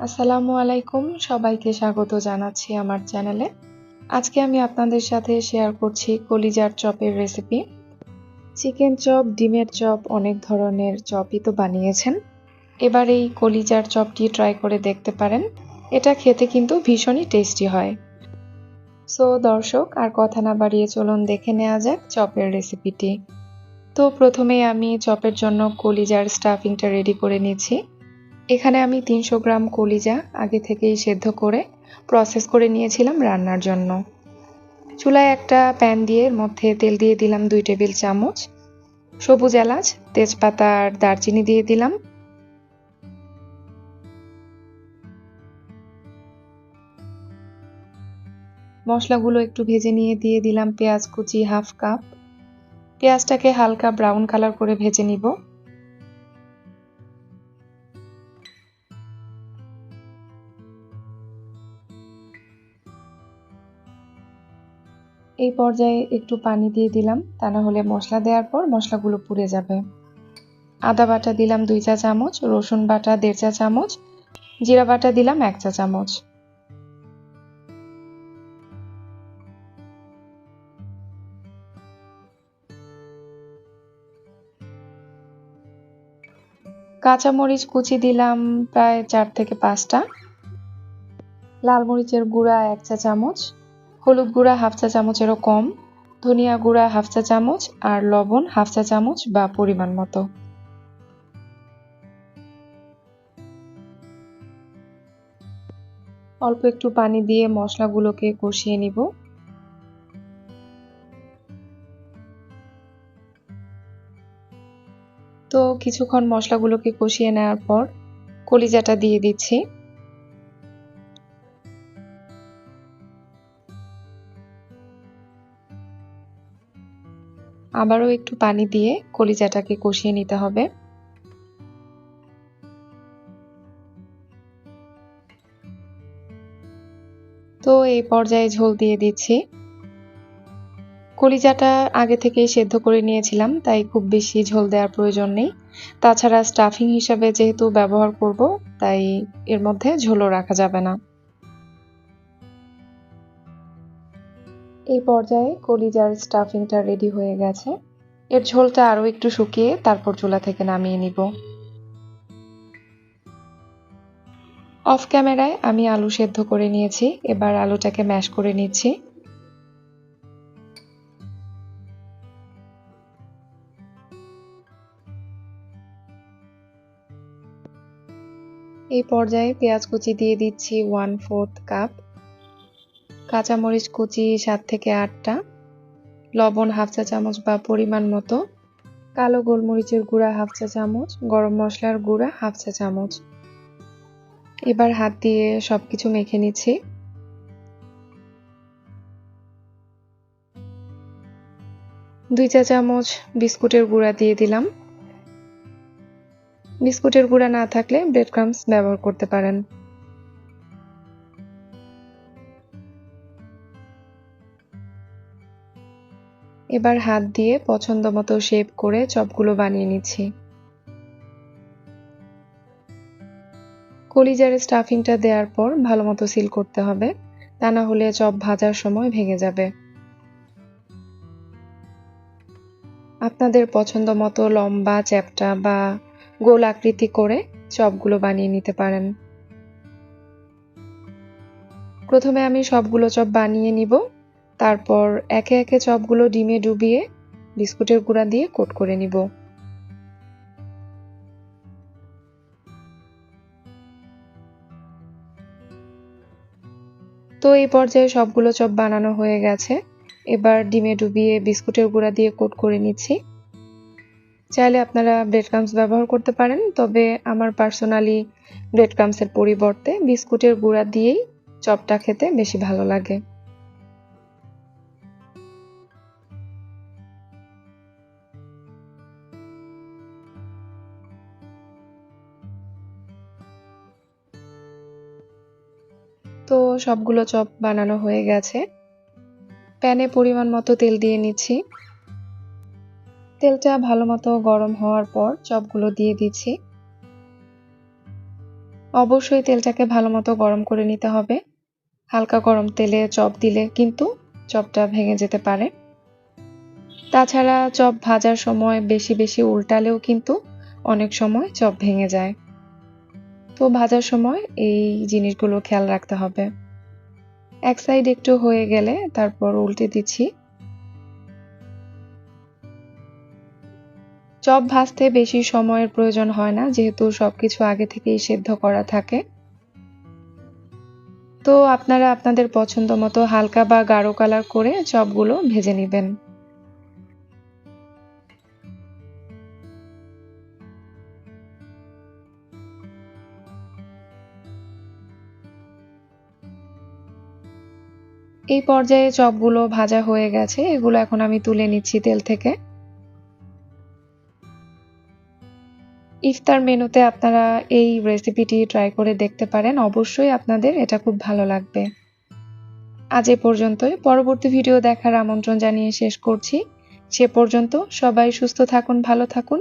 আসসালামু আলাইকুম, সবাইকে স্বাগত জানাচ্ছি আমার চ্যানেলে। আজকে আমি আপনাদের সাথে শেয়ার করছি কলিজার চপের রেসিপি। চিকেন চপ, ডিমের চপ, অনেক ধরনের চপই তো বানিয়েছেন। এবার এই কলিজার চপটি ট্রাই করে দেখতে পারেন। এটা খেতে কিন্তু ভীষণই টেস্টি হয়। সো দর্শক, আর কথা না বাড়িয়ে চলুন দেখে নেওয়া যাক চপের রেসিপিটি। তো প্রথমে আমি চপের জন্য কলিজার স্টাফিংটা রেডি করে নিয়েছি এখানে আমি তিনশো গ্রাম কলিজা আগে থেকেই সেদ্ধ করে প্রসেস করে নিয়েছিলাম রান্নার জন্য। চুলায় একটা প্যান দিয়ে মধ্যে তেল দিয়ে দিলাম দুই টেবিল চামচ। সবুজ এলাচ, তেজপাতা আর দারচিনি দিয়ে দিলাম। মশলাগুলো একটু ভেজে নিয়ে দিয়ে দিলাম পেঁয়াজ কুচি হাফ কাপ। পেঁয়াজটাকে হালকা ব্রাউন কালার করে ভেজে নিব। এই পর্যায়ে একটু পানি দিয়ে দিলাম, তা না হলে মশলা দেওয়ার পর মশলাগুলো পুড়ে যাবে। আদা বাটা দিলাম দুই চা চামচ, রসুন বাটা দেড় চা চামচ, জিরা বাটা দিলাম এক চা চামচ। কাঁচামরিচ কুচি দিলাম প্রায় চার থেকে পাঁচটা। লাল মরিচের গুঁড়া এক চা চামচ। হলুদ গুঁড়া হাফ চা চামচেরও কম, ধনিয়া গুঁড়া হাফ চা চামচ আর লবণ হাফ চা চামচ বা পরিমাণ মতো। অল্প একটু পানি দিয়ে মশলাগুলোকে কষিয়ে নিব। তো কিছুক্ষণ মশলাগুলোকে কষিয়ে নেওয়ার পর কলিজাটা দিয়ে দিচ্ছি। আবারও একটু পানি দিয়ে কলিজাটাকে কষিয়ে নিতে হবে। তো এই পর্যায়ে ঝোল দিয়ে দিচ্ছি। কলিজাটা আগে থেকেই সেদ্ধ করে নিয়েছিলাম, তাই খুব বেশি ঝোল দেওয়ার প্রয়োজন নেই। তাছাড়া স্টাফিং হিসাবে যেহেতু ব্যবহার করব, তাই এর মধ্যে ঝোলও রাখা যাবে না। এই পর্যায়ে কলিজার স্টাফিংটা রেডি হয়ে গেছে। এর ঝোলটা আরও একটু শুকিয়ে তারপর চুলা থেকে নামিয়ে নিব। অফ ক্যামেরায় আমি আলু সেদ্ধ করে নিয়েছি, এবার আলুটাকে ম্যাশ করে নিচ্ছি। এই পর্যায়ে পেঁয়াজ কুচি দিয়ে দিচ্ছি ওয়ান ফোর্থ কাপ। কাঁচামরিচ কুচি সাত থেকে আটটা, লবণ হাফ চা চামচ বা পরিমাণ মতো, কালো গোলমরিচের গুঁড়া হাফ চা চামচ, গরম মশলার গুঁড়া হাফ চা চামচ। এবার হাত দিয়ে সব কিছু মেখে নিচ্ছি। দুই চা চামচ বিস্কুটের গুঁড়া দিয়ে দিলাম। বিস্কুটের গুঁড়া না থাকলে ব্রেড ক্রামস ব্যবহার করতে পারেন। এবার হাত দিয়ে পছন্দ মতো শেপ করে চপগুলো বানিয়ে নিচ্ছি। কলিজার স্টাফিংটা দেওয়ার পর ভালো মতো সিল করতে হবে, তা না হলে চপ ভাজার সময় ভেঙে যাবে। আপনাদের পছন্দ মতো লম্বা চ্যাপটা বা গোল আকৃতি করে চপগুলো বানিয়ে নিতে পারেন। প্রথমে আমি সবগুলো চপ বানিয়ে নিব। তারপর একে একে চপগুলো ডিমে ডুবিয়ে বিস্কুটের গুঁড়া দিয়ে কোট করে নিব। তো এই পর্যায়ে সবগুলো চপ বানানো হয়ে গেছে। এবার ডিমে ডুবিয়ে বিস্কুটের গুঁড়া দিয়ে কোট করে নিচ্ছি। চাইলে আপনারা ব্রেড ক্রামস ব্যবহার করতে পারেন, তবে আমার পার্সোনালি ব্রেড ক্রামসের পরিবর্তে বিস্কুটের গুঁড়া দিয়েই চপটা খেতে বেশি ভালো লাগে। তো সবগুলো চপ বানানো হয়ে গেছে। প্যানে পরিমাণ মতো তেল দিয়ে নিচ্ছি। তেলটা ভালো মতো গরম হওয়ার পর চপগুলো দিয়ে দিচ্ছি। অবশ্যই তেলটাকে ভালো মতো গরম করে নিতে হবে। হালকা গরম তেলে চপ দিলে কিন্তু চপটা ভেঙে যেতে পারে। তাছাড়া চপ ভাজার সময় বেশি বেশি উল্টালেও কিন্তু অনেক সময় চপ ভেঙে যায়। তো ভাজার সময় এই জিনিসগুলো খেয়াল রাখতে হবে। এক সাইড একটু হয়ে গেলে তারপর উল্টে দিচ্ছি। চপ ভাজতে বেশি সময়ের প্রয়োজন হয় না, যেহেতু সবকিছু আগে থেকেই সেদ্ধ করা থাকে। তো আপনারা আপনাদের পছন্দ মতো হালকা বা গাঢ় কালার করে চপগুলো ভেজে নেবেন। এই পর্যায়ে চপগুলো ভাজা হয়ে গেছে। এগুলো এখন আমি তুলে নিচ্ছি তেল থেকে। ইফতার মেনুতে আপনারা এই রেসিপিটি ট্রাই করে দেখতে পারেন। অবশ্যই আপনাদের এটা খুব ভালো লাগবে। আজ এ পর্যন্তই। পরবর্তী ভিডিও দেখার আমন্ত্রণ জানিয়ে শেষ করছি। সে পর্যন্ত সবাই সুস্থ থাকুন, ভালো থাকুন।